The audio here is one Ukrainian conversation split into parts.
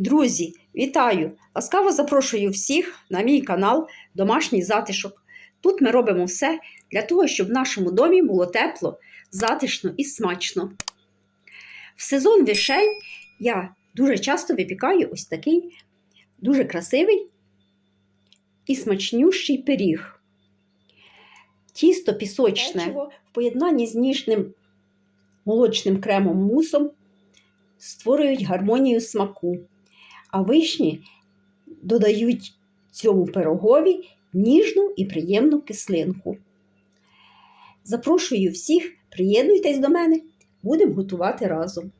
Друзі, вітаю! Ласкаво запрошую всіх на мій канал Домашній затишок. Тут ми робимо все для того, щоб в нашому домі було тепло, затишно і смачно. В сезон вишень я дуже часто випікаю ось такий дуже красивий і смачнющий пиріг. Тісто пісочне в поєднанні з ніжним молочним кремом мусом створюють гармонію смаку, а вишні додають цьому пирогові ніжну і приємну кислинку. Запрошую всіх, приєднуйтесь до мене, будемо готувати разом.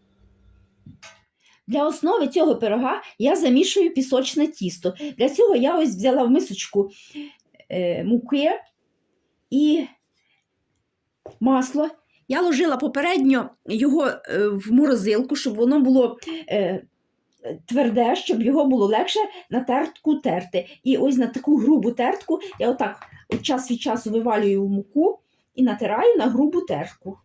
Для основи цього пирога я замішую пісочне тісто. Для цього я ось взяла в мисочку е, муки і масло. Я ложила попередньо його е, в морозилку, щоб воно було е, тверде, щоб його було легше на тертку терти. І ось на таку грубу тертку я отак от час від часу вивалюю в муку і натираю на грубу тертку.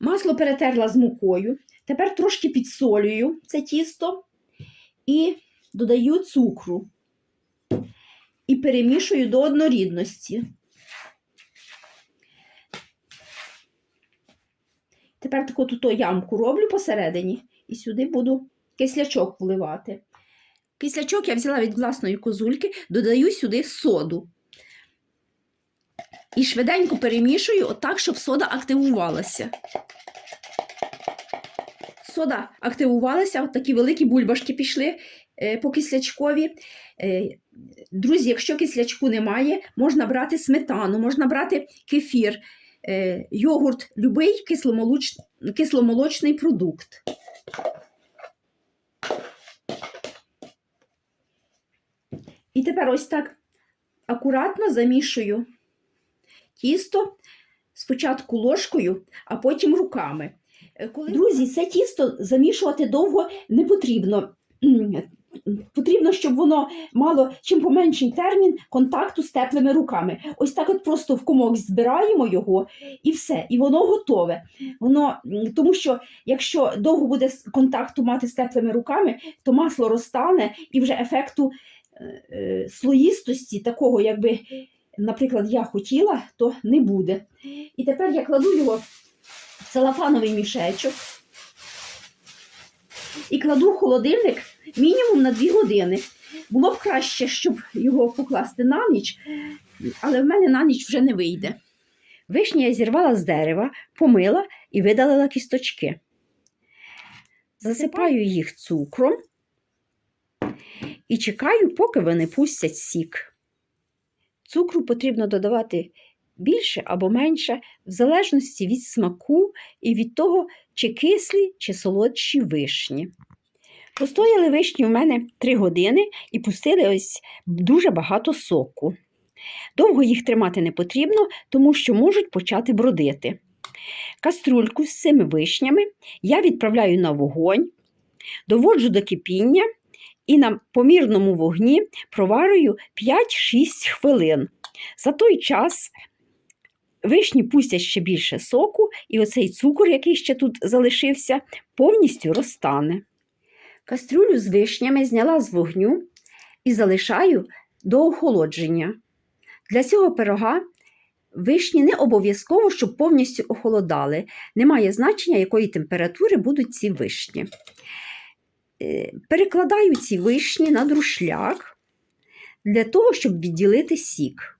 Масло перетерла з мукою. Тепер трошки підсолюю це тісто і додаю цукру. І перемішую до однорідності. Тепер таку тут ямку роблю посередині і сюди буду кислячок вливати. Кислячок я взяла від власної козульки, додаю сюди соду. І швиденько перемішую отак, щоб сода активувалася. Сода активувалася, от такі великі бульбашки пішли е, по кислячкові. Е, друзі, якщо кислячку немає, можна брати сметану, можна брати кефір, йогурт, будь-який кисломолоч... кисломолочний продукт. І тепер ось так акуратно замішую тісто спочатку ложкою, а потім руками. Е, Коли... Друзі, це тісто замішувати довго не потрібно. Потрібно, щоб воно мало чим поменший термін контакту з теплими руками. Ось так от просто в комок збираємо його і все, і воно готове. Воно, тому що якщо довго буде контакту мати з теплими руками, то масло розтане і вже ефекту е, е, слоїстості, такого, якби, наприклад, я хотіла, то не буде. І тепер я кладу його в целофановий мішечок і кладу холодильник мінімум на 2 години. Було б краще, щоб його покласти на ніч, але в мене на ніч вже не вийде. Вишні я зірвала з дерева, помила і видалила кісточки. Засипаю їх цукром і чекаю, поки вони пустять сік. Цукру потрібно додавати більше або менше, в залежності від смаку і від того, чи кислі, чи солодші вишні. Постояли вишні у мене 3 години і пустили ось дуже багато соку. Довго їх тримати не потрібно, тому що можуть почати бродити. Каструльку з цими вишнями я відправляю на вогонь, доводжу до кипіння і на помірному вогні проварюю 5-6 хвилин. За той час вишні пустять ще більше соку, і оцей цукор, який ще тут залишився, повністю розтане. Кастрюлю з вишнями зняла з вогню і залишаю до охолодження. Для цього пирога вишні не обов'язково, щоб повністю охолодали. Немає значення, якої температури будуть ці вишні. Е, Перекладаю ці вишні на друшляк для того, щоб відділити сік.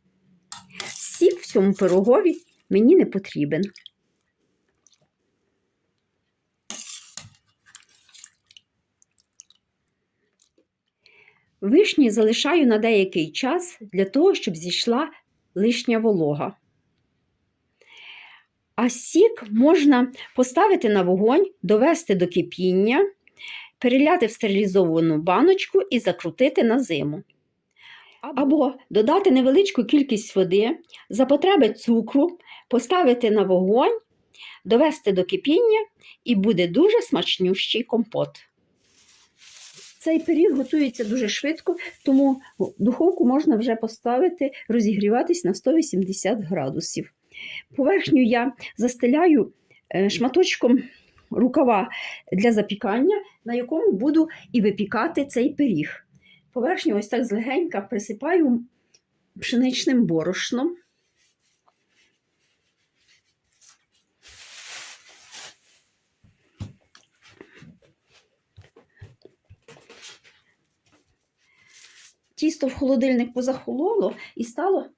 Сік в цьому пирогові мені не потрібен. Вишні залишаю на деякий час для того, щоб зійшла лишня волога. А сік можна поставити на вогонь, довести до кипіння, переляти в стерилізовану баночку і закрутити на зиму. Або додати невеличку кількість води, за потреби цукру, поставити на вогонь, довести до кипіння і буде дуже смачнющий компот. Цей пиріг готується дуже швидко, тому духовку можна вже поставити, розігріватись на 180 градусів. Поверхню я застеляю е, шматочком рукава для запікання, на якому буду і випікати цей пиріг. Поверхню ось так злегенька присипаю пшеничним борошном. Тісто в холодильник позахололо і стало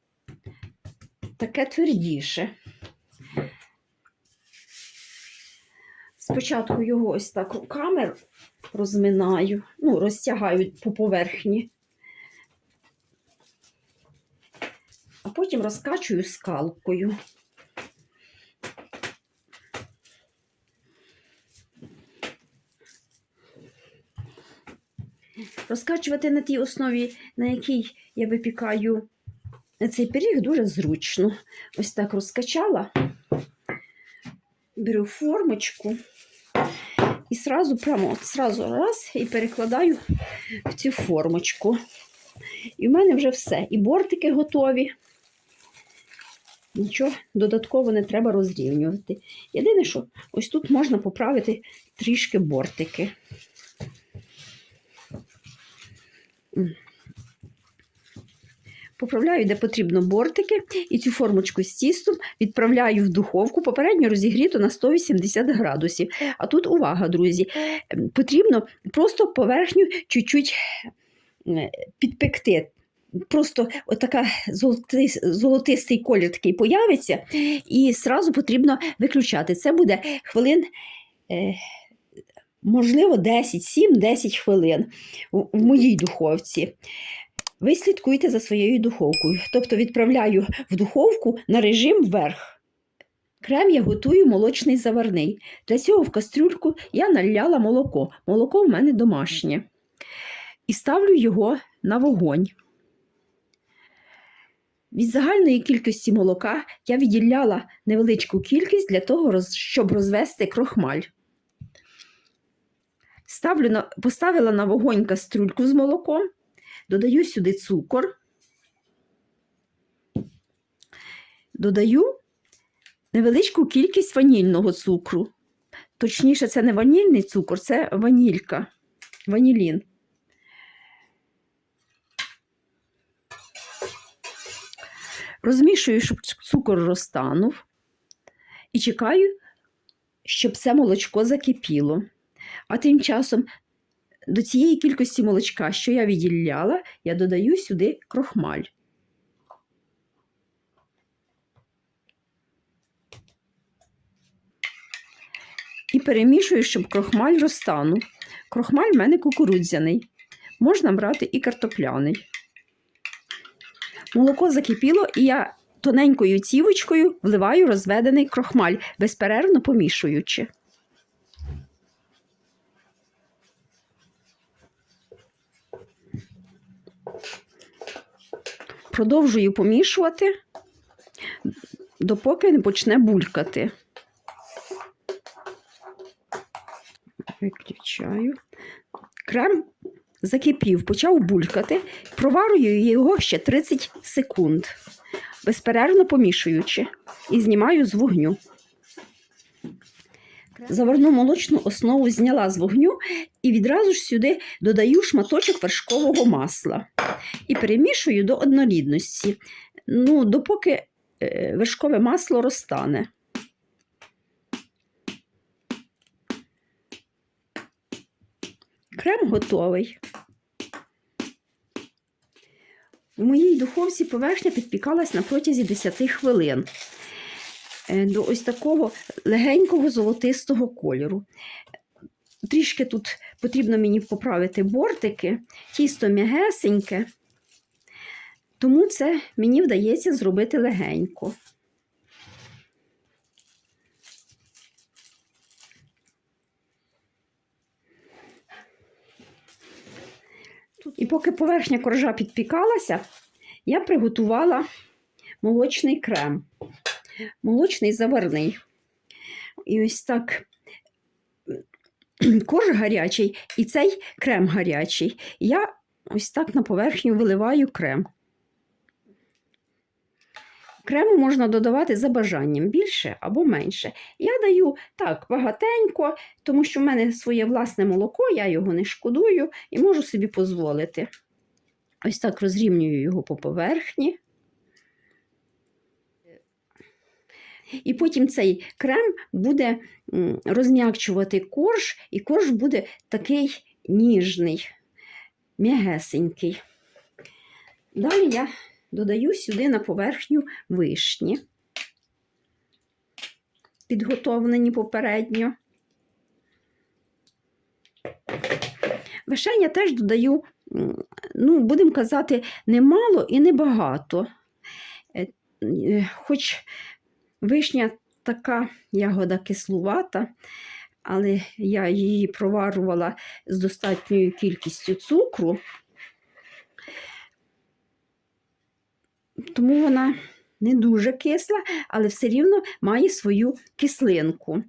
таке твердіше. Спочатку його ось так руками розминаю, ну, розтягаю по поверхні, а потім розкачую скалкою. Розкачувати на тій основі, на якій я випікаю цей пиріг, дуже зручно. Ось так розкачала, беру формочку і сразу, прямо сразу раз і перекладаю в цю формочку. І в мене вже все. І бортики готові. Нічого додатково не треба розрівнювати. Єдине, що ось тут можна поправити трішки бортики. Поправляю, де потрібно бортики, і цю формочку з тістом відправляю в духовку, попередньо розігріту на 180 градусів. А тут увага, друзі, ем, потрібно просто поверхню чуть-чуть підпекти. Просто отака золотистий колір такий появиться, і зразу потрібно виключати. Це буде хвилин, е, можливо, 10, 7-10 хвилин в моїй духовці. Ви слідкуйте за своєю духовкою. Тобто відправляю в духовку на режим вверх. Крем я готую молочний заварний. Для цього в кастрюльку я наляла молоко. Молоко в мене домашнє. І ставлю його на вогонь. Від загальної кількості молока я відділяла невеличку кількість для того, щоб розвести крохмаль. Ставлю на, поставила на вогонь кастрюльку з молоком, додаю сюди цукор, додаю невеличку кількість ванільного цукру. Точніше, це не ванільний цукор, це ванілька, ванілін. Розмішую, щоб цукор розтанув, і чекаю, щоб це молочко закипіло. А тим часом до цієї кількості молочка, що я відділяла, я додаю сюди крохмаль. І перемішую, щоб крохмаль розтанув. Крохмаль в мене кукурудзяний. Можна брати і картопляний. Молоко закипіло, і я тоненькою цівочкою вливаю розведений крохмаль, безперервно помішуючи. Продовжую помішувати, допоки не почне булькати. Виключаю. Крем закипів, почав булькати, проварюю його ще 30 секунд, безперервно помішуючи, і знімаю з вогню. Заварну молочну основу зняла з вогню і відразу ж сюди додаю шматочок вершкового масла і перемішую до однорідності, ну, допоки е, вершкове масло розтане. Крем готовий. У моїй духовці поверхня підпікалась на протязі 10 хвилин е, до ось такого легенького золотистого кольору. Трішки тут потрібно мені поправити бортики, тісто м'ягесеньке, тому це мені вдається зробити легенько. І поки поверхня коржа підпікалася, я приготувала молочний крем, молочний заварний. І ось так корж гарячий і цей крем гарячий. Я ось так на поверхню виливаю крем. Крему можна додавати за бажанням більше або менше. Я даю так багатенько, тому що в мене своє власне молоко, я його не шкодую і можу собі дозволити. Ось так розрівнюю його по поверхні. І потім цей крем буде розм'якчувати корж, і корж буде такий ніжний, м'ягесенький. Далі я додаю сюди на поверхню вишні, підготовлені попередньо. Вишень я теж додаю, ну, будемо казати, немало і небагато. Е, е, Хоч вишня така ягода кислувата, але я її проварувала з достатньою кількістю цукру, тому вона не дуже кисла, але все рівно має свою кислинку.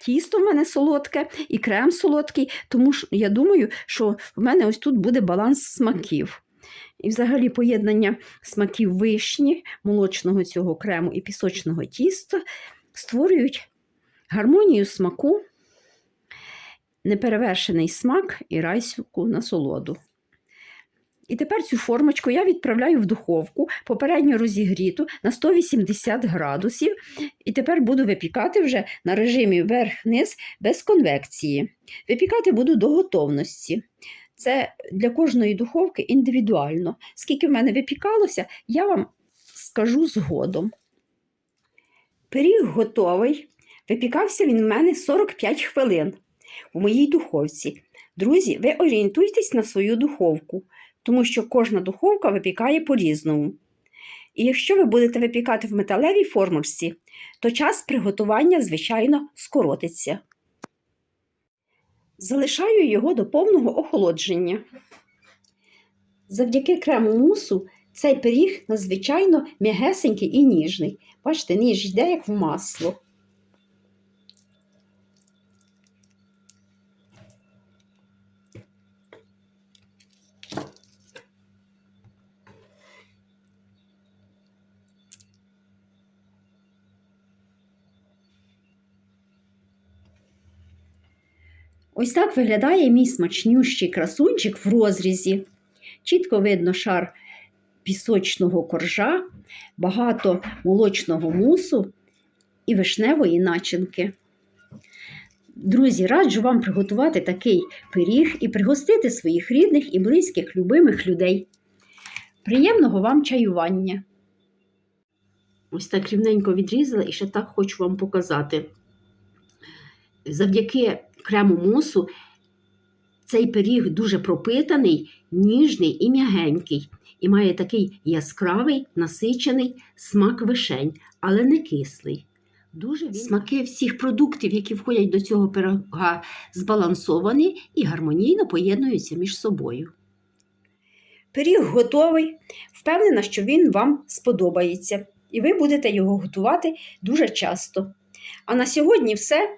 Тісто в мене солодке і крем солодкий, тому що я думаю, що в мене ось тут буде баланс смаків. І взагалі поєднання смаків вишні, молочного цього крему і пісочного тіста створюють гармонію смаку, неперевершений смак і райську насолоду. І тепер цю формочку я відправляю в духовку, попередньо розігріту на 180 градусів. І тепер буду випікати вже на режимі верх-низ без конвекції. Випікати буду до готовності. Це для кожної духовки індивідуально. Скільки в мене випікалося, я вам скажу згодом. Пиріг готовий. Випікався він в мене 45 хвилин у моїй духовці. Друзі, ви орієнтуйтесь на свою духовку, тому що кожна духовка випікає по-різному. І якщо ви будете випікати в металевій формочці, то час приготування, звичайно, скоротиться. Залишаю його до повного охолодження. Завдяки крему мусу цей пиріг надзвичайно м'ягесенький і ніжний. Бачите, ніж йде як в масло. Ось так виглядає мій смачнющий красунчик в розрізі. Чітко видно шар пісочного коржа, багато молочного мусу і вишневої начинки. Друзі, раджу вам приготувати такий пиріг і пригостити своїх рідних і близьких любимих людей. Приємного вам чаювання! Ось так рівненько відрізала і ще так хочу вам показати. Завдяки крему мусу цей пиріг дуже пропитаний, ніжний і м'ягенький, і має такий яскравий, насичений смак вишень, але не кислий. Дуже він... Смаки всіх продуктів, які входять до цього пирога, збалансовані і гармонійно поєднуються між собою. Пиріг готовий. Впевнена, що він вам сподобається, і ви будете його готувати дуже часто. А на сьогодні все.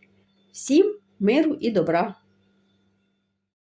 Всім миру і добра!